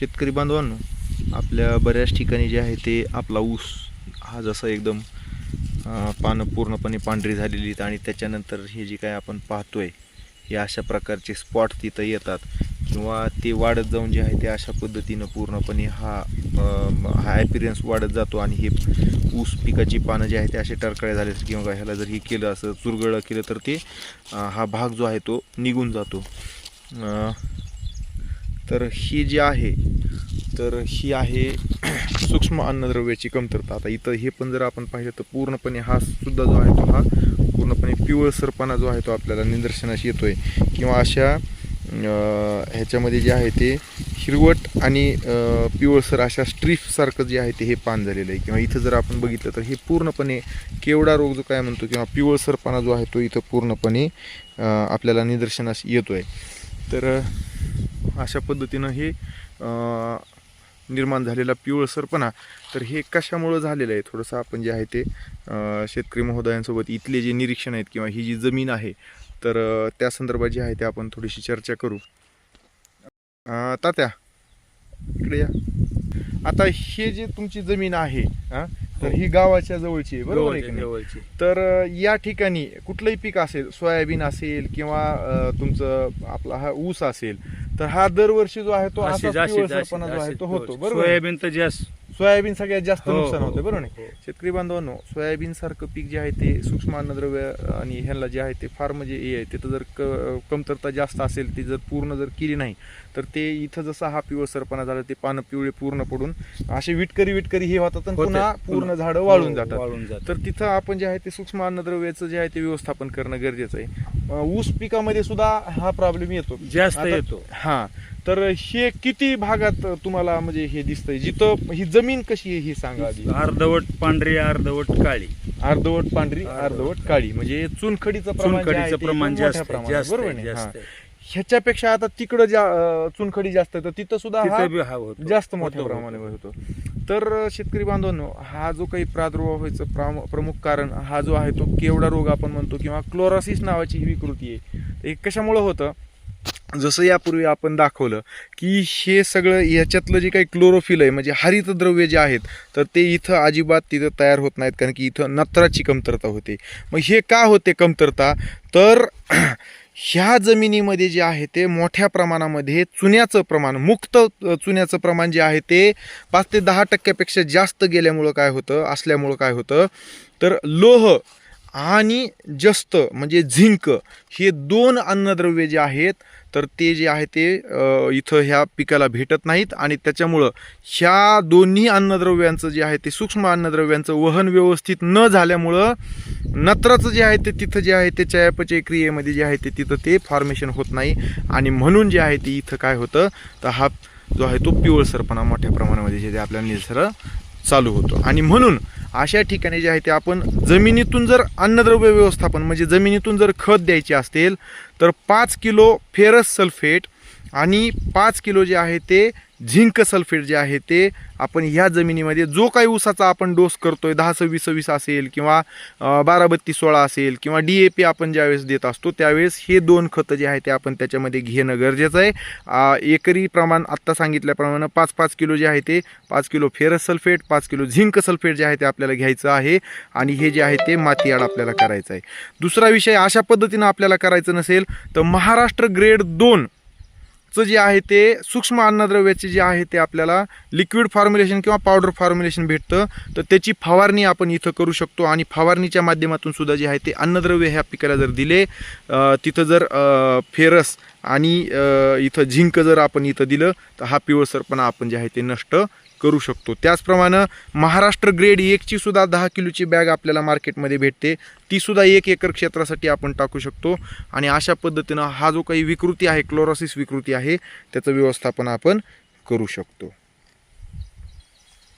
शेतकरी बांधवांनो आपल्या बऱ्याच ठिकाणी जे आहे ते आपला ऊस हा जसा एकदम पानं पूर्णपणे पांढरी झालेली आहेत आणि त्याच्यानंतर हे जे काय आपण पाहतोय हे अशा प्रकारचे स्पॉट तिथं येतात. किंवा ते वाढत जाऊन जे आहे ते अशा पद्धतीनं पूर्णपणे हा हा ॲपिरियन्स वाढत जातो आणि हे ऊस पिकाची पानं जे आहे ते असे टरकळे झाले किंवा ह्याला जर हे केलं असं चुरगळं केलं तर ते हा भाग जो आहे तो निघून जातो. तर ही जी आहे तर ही आहे सूक्ष्म अन्नद्रव्याची कमतरता. आता इथं हे पण जर आपण पाहिलं तर पूर्णपणे हा सुद्धा जो आहे तो हा पूर्णपणे पिवळसरपणा जो आहे तो आपल्याला निदर्शनास येतोय. किंवा अशा ह्याच्यामध्ये जे आहे ते हिरवट आणि पिवळसर अशा स्ट्रीफसारखं जे आहे ते हे पान झालेलं आहे. किंवा इथं जर आपण बघितलं तर हे पूर्णपणे केवडा रोग जो काय म्हणतो किंवा पिवळसरपणा जो आहे तो इथं पूर्णपणे आपल्याला निदर्शनास येतोय. तर अशा पद्धतीनं हे निर्माण झालेला पिवळसरपणा तर हे कशामुळं झालेलं आहे? थोडंसं आपण जे आहे ते शेतकरी महोदयांसोबत इथले जे निरीक्षण आहेत किंवा ही जी जमीन आहे तर त्या संदर्भात जे आहे ते आपण थोडीशी चर्चा करू. तात्या इकडे या. आता हे जे तुमची जमीन आहे हा, तर ही. गावाच्या जवळची आहे बरोबर आहे तर या ठिकाणी कुठलंही पीक असेल सोयाबीन असेल किंवा तुमचं आपला हा ऊस असेल तर हा दरवर्षी जो आहे तो अशीच- असाच अशीच- पिवळसरपणा जो आहे अशीच- तो होतो अशीच. बरोबर आहे? सोयाबीन तर जास्त सोयाबीन सगळ्यात जास्त हो, नुकसान हो, होतं बरोबर नाही हो. शेतकरी बांधवांनो सोयाबीन सारखं पीक जे आहे ते सूक्ष्म अन्नद्रव्य आणि ह्याला जे आहे ते फार म्हणजे हे आहे तिथं जर क- कमतरता जास्त असेल ती जर पूर्ण जर केली नाही तर ते इथं जसा हा पिवळसरपणा झाला ते पानं पिवळे पूर्ण पडून असे विटकरी विटकरी हे होतात आणि होते. पुन्हा पूर्ण. झाडं वाळून हो, जातात वाळून जातात तर तिथं आपण जे आहे ते सूक्ष्म अन्नद्रव्याचं जे आहे ते व्यवस्थापन करणं गरजेचं आहे ऊस पिकामध्ये सुद्धा हा प्रॉब्लेम येतो. जास्त येतो. हा तर हे किती भागात तुम्हाला म्हणजे हे दिसतंय? जिथं ही जमीन कशी आहे ही सांगा आधी. अर्धवट पांढरी अर्धवट काळी. अर्धवट पांढरी अर्धवट काळी. म्हणजे चुनखडीचं जे चुनखडीचं प्रमाण जास्त बरोबर नाही? ह्याच्यापेक्षा आता तिकडं ज्या अं, चुनखडी जास्त तर तिथं सुद्धा. जास्त मोठ्या प्रमाणावर होतो. तर शेतकरी बांधवांनो हा जो काही प्रादुर्भाव व्हायचं प्राम- प्रमुख कारण हा जो आहे तो केवढा रोग आपण म्हणतो किंवा क्लोरोसिस नावाची ही विकृती आहे. हे कशामुळं होतं? जसं यापूर्वी आपण दाखवलं की हे सगळं याच्यातलं जे काही क्लोरोफिल आहे म्हणजे हरितद्रव्य जे आहेत तर ते इथं अजिबात तिथं तयार होत नाहीत कारण की इथं नत्राची कमतरता होते. मग हे का होते कमतरता? तर ह्या जमिनीमध्ये जे आहे ते मोठ्या प्रमाणामध्ये चुन्याचं प्रमाण मुक्त चुन्याचं प्रमाण जे आहे ते पाच ते दहा टक्क्यापेक्षा जास्त गेल्यामुळं काय होतं असल्यामुळं काय होतं? तर लोह आणि जस्त म्हणजे झिंक हे दोन अन्नद्रव्य जे आहेत तर ते जे आहे ते इथं ह्या पिकाला भेटत नाहीत आणि त्याच्यामुळं ह्या दोन्ही अन्नद्रव्यांचं जे आहे ते सूक्ष्म अन्नद्रव्यांचं वहन व्यवस्थित न झाल्यामुळं नत्राचं जे आहे ते तिथं जे आहे ते चयापचय क्रियेमध्ये जे आहे ते तिथं ते फॉर्मेशन होत नाही. आणि म्हणून जे आहे ते इथं काय होतं तर हा जो आहे तो पिवळसरपणा मोठ्या प्रमाणामध्ये जे ते आपल्याला निसर चालू होतो. आणि म्हणून अशा ठिकाणी जे आहे ते आपण जमिनीतून जर अन्नद्रव्य व्यवस्थापन म्हणजे जमिनीतून जर खत द्यायचे असतील तर पाच किलो फेरस सल्फेट आणि पाच किलो जे आहे ते झिंक सल्फेट जे आहे ते आपण ह्या जमिनीमध्ये जो काही ऊसाचा आपण डोस करतो आहे दहा सव्वीस सव्वीस असेल किंवा बारा बत्तीस सोळा असेल किंवा डी ए पी आपण ज्यावेळेस देत असतो त्यावेळेस हे दोन खतं जे आहे ते आपण त्याच्यामध्ये घेणं गरजेचं आहे. एकरी प्रमाण आत्ता सांगितल्याप्रमाणे पाच पाच किलो जे आहे ते पाच किलो फेरस सल्फेट पाच किलो झिंक सल्फेट जे आहे ते आपल्याला घ्यायचं आहे आणि हे जे आहे ते मातीआड आपल्याला करायचं आहे. दुसरा विषय अशा पद्धतीनं आपल्याला करायचं नसेल तर महाराष्ट्र ग्रेड दोन चं जे आहे ते सूक्ष्म अन्नद्रव्याचे जे आहे ते आपल्याला लिक्विड फॉर्म्युलेशन किंवा पावडर फॉर्म्युलेशन भेटतं. तर त्याची फवारणी आपण इथं करू शकतो आणि फवारणीच्या माध्यमातून सुद्धा जे आहे ते अन्नद्रव्य ह्या पिकाला जर दिले तिथं जर फेरस आणि इथं झिंक जर आपण इथं दिलं तर हा पिवळसरपणा आपण जे आहे ते नष्ट करू शकतो. त्याचप्रमाणे महाराष्ट्र ग्रेड एकची सुद्धा दहा किलोची बॅग आपल्याला मार्केटमध्ये भेटते. ती सुद्धा एक एकर क्षेत्रासाठी आपण टाकू शकतो. आणि अशा पद्धतीनं हा जो काही विकृती आहे क्लोरोसिस विकृती आहे त्याचं व्यवस्थापन आपण करू शकतो.